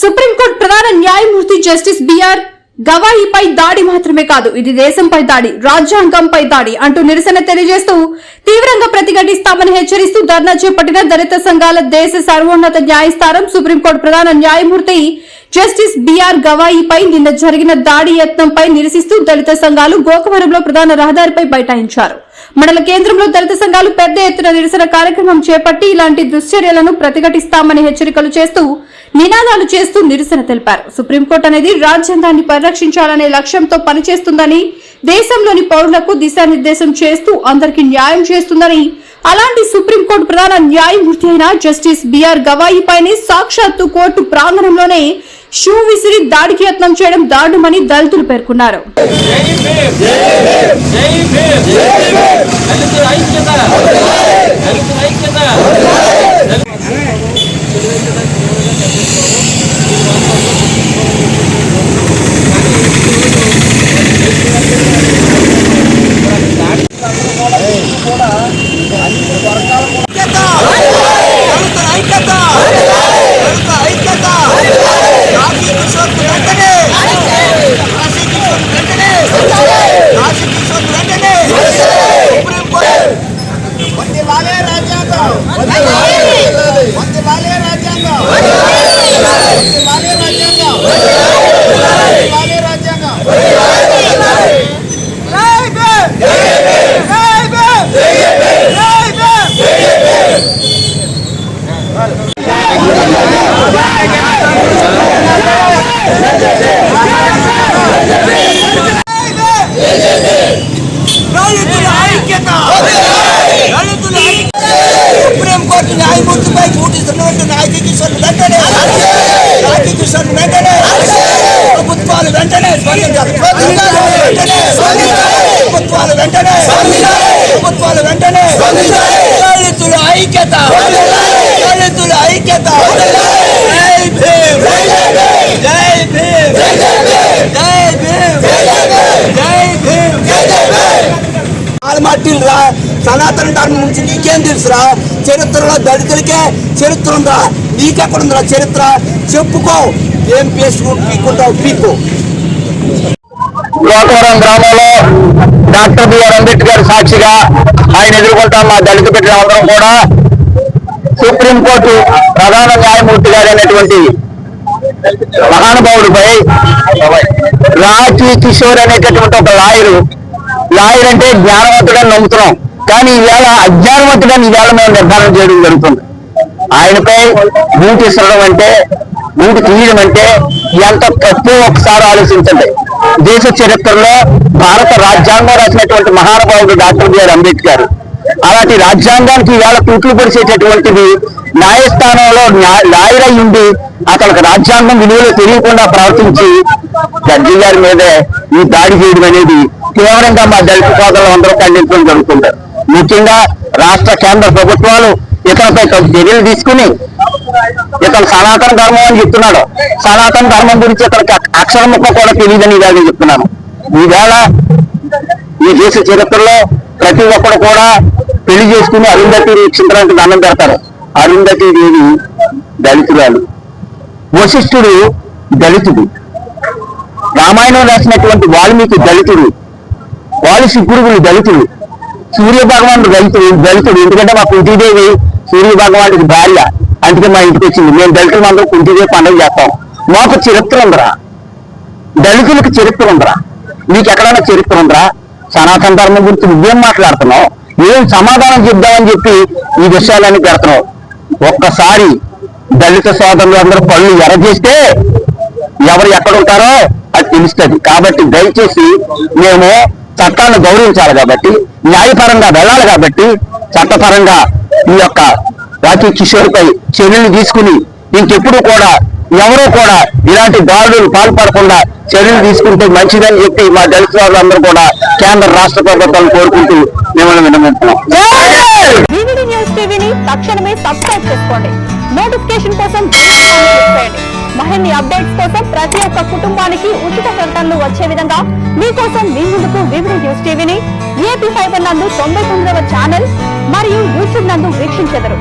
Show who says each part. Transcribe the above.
Speaker 1: Supreme court ప్రధాన న్యాయమూర్తి justice BR గవాయిపై దాడి మాత్రమే కాదు ఇది దేశంపై దాడి రాజ్యాంగంపై దాడి అంటూ నిరసన తెలియజేస్తూ తీవ్రంగా ప్రతిఘటిస్తామని హెచ్చరిస్తూ ధర్నా చేపట్టిన దళిత సంఘాల దేశ సర్వోన్నత న్యాయస్థానం సుప్రీంకోర్టు ప్రధాన న్యాయమూర్తి జస్టిస్ బిఆర్ గవాయిపై నిన్న జరిగిన దాడి యత్నంపై నిరసిస్తూ దళిత సంఘాలు గోకవరంలో ప్రధాన రహదారిపై బైఠాయించారు. మండల కేంద్రంలో దళిత సంఘాలు పెద్ద ఎత్తున నిరసన కార్యక్రమం చేపట్టి ఇలాంటి దుశ్చర్యలను ప్రతిఘటిస్తామని హెచ్చరికలు చేస్తూ నినాదాలు చేస్తూ నిరసన తెలిపారు. సుప్రీంకోర్టు అనేది రాజ్యాంగాన్ని పరిరక్షించాలనే లక్ష్యంతో పనిచేస్తుందని దేశంలోని పౌరులకు దిశానిర్దేశం చేస్తూ అందరికీ న్యాయం చేస్తుందని అలాంటి సుప్రీంకోర్టు ప్రధాన న్యాయమూర్తి అయిన జస్టిస్ బిఆర్ గవాయి పైనే సాక్షాత్తు కోర్టు ప్రాంగణంలోనే షూ విసిరి దాడికి యత్నం చేయడం దారుణమని దళితులు పేర్కొన్నారు
Speaker 2: జై భీమ్ జై భీమ్ జై భీమ్ దళితుల ఐక్యత దళితుల ఐక్యత
Speaker 3: వందే వాలే రాజ్యాంగం వందే వాలే రాజ్యాంగం వందే వాలే రాజ్యాంగం వందే వాలే రాజ్యాంగం జై భీమ్ జై భీమ్ జై భీమ్ దళితుల ఐక్యత దళితుల ఐక్యత సుప్రీంకోర్టు న్యాయమూర్తిపై చూపిస్తున్నటువంటి నాయక కిషోర్ వెంటనే కిషోర్ వెంటనే ప్రభుత్వాలు వెంటనే స్పందించాలి. వెంటనే ప్రభుత్వాలు వెంటనే ప్రభుత్వాలు వెంటనే దళితుల ఐక్యత. దళితుల ఐక్యత. జై భీమ్. జై భీమ్. జై భీమ్. జై భీమ్. ఆలమట్టిలు రా. సనాతన ధర్మం నుంచి నీకేం తెలుసురా చరిత్రలో దళితులకే చరిత్ర ఉందా? నీకెక్కడుందిరా చరిత్ర? చెప్పుకో. ఏం పీక్కుంటావు
Speaker 4: గోకవరం గ్రామంలో డాక్టర్ బిఆర్ అంబేద్కర్ సాక్షిగా ఆయన ఎదుర్కొంటాం మా దళిత బిడ్డలందరం కూడా సుప్రీంకోర్టు ప్రధాన న్యాయమూర్తి గారైనటువంటి మహానుభావుడిపై రాజీ కిషోర్ అనేటటువంటి ఒక లాయరు లాయర్ అంటే జ్ఞానవంతుడని నమ్ముతున్నాం. కానీ ఈవేళ అజ్ఞానవంతుడని ఈవేళ మేము నిర్ధారణ చేయడం జరుగుతుంది. ఆయనపై బూట్ అంటే బూట్ తీయడం అంటే ఎంత తప్పు ఒకసారి ఆలోచించండి. దేశ చరిత్రలో భారత రాజ్యాంగం రాసినటువంటి మహానుభావుడు డాక్టర్ బిఆర్ అంబేద్కర్. అలాంటి రాజ్యాంగానికి ఈవేళ తూట్లు పొడిచేటటువంటిది న్యాయస్థానంలో న్యా- లాయర్ అతనికి రాజ్యాంగం విలువలు తెలియకుండా ప్రవర్తించి జడ్జి గారి మీదే ఈ దాడి చేయడం అనేది తీవ్రంగా మా దళిత సోదరులు అందరూ ఖండించడం జరుగుతుంది. ముఖ్యంగా రాష్ట్ర కేంద్ర ప్రభుత్వాలు ఇతరపై చర్యలు తీసుకుని ఇతను సనాతన ధర్మం అని చెప్తున్నాడు. సనాతన ధర్మం గురించి ఇతనికి అక్షరముఖం ముక్క కూడా తెలియదని ఇవాళ చెప్తున్నాను. ఈవేళ ఈ దేశ చరిత్రలో ప్రతి ఒక్కరు కూడా పెళ్ళి చేసుకుని అరుంధతి వీక్షించడానికి దండం పెడతారు. అరుంధతి దేవి దళితురాలు. వశిష్ఠుడు దళితుడు. రామాయణం రాసినటువంటి వాల్మీకి దళితుడు. వాళ్ళు శుక్రుడు దళితుడు. సూర్య భగవానుడు దళితుడు దళితుడు. ఎందుకంటే మా కుంతీదేవి సూర్య భగవానుడికి భార్య. అందుకే మా ఇంటికి వచ్చింది. మేము దళితులు అందరూ కుంతీదేవి పండుగ చేస్తాం. మాకు చరిత్ర ఉందిరా. దళితులకు చరిత్ర ఉందిరా. నీకు ఎక్కడైనా చరిత్ర ఉందిరా? సనాతన ధర్మం గురించి నువ్వేం మాట్లాడుతున్నావు? ఏం సమాధానం చెప్దామని చెప్పి ఈ విషయాలన్నీ పెడుతున్నావు. ఒక్కసారి దళిత సోదరులు అందరూ పళ్ళు ఎరజేస్తే ఎవరు ఎక్కడ ఉంటారో అది తెలుస్తుంది. కాబట్టి దయచేసి మేము చట్టాన్ని గౌరవించాలి కాబట్టి న్యాయపరంగా వెళ్ళాలి కాబట్టి చట్టపరంగా ఈ యొక్క రాఖీ కిషోర్ పై చర్యలు తీసుకుని ఇంకెప్పుడు కూడా ఎవరూ కూడా ఇలాంటి దాడులు పాల్పడకుండా చర్యలు తీసుకుంటే మంచిదని చెప్పి మా దళిత వాళ్ళందరూ కూడా కేంద్ర రాష్ట్ర ప్రభుత్వాలను కోరుకుంటూ మిమ్మల్ని వినమంటున్నాం
Speaker 1: న్యూస్ టీవీని తక్షణమే చేసుకోండి. కోసం మరిన్ని అప్డేట్స్ కోసం ప్రతి ఒక్క కుటుంబానికి ఉచిత ప్రకటనలు వచ్చే విధంగా మీకోసం మీ ముందుకు వివిధ న్యూస్ టీవీని ఏపీ ఫైబర్ నందు తొంభై తొమ్మిదవ ఛానల్ మరియు యూట్యూబ్ నందు వీక్షించెదరు.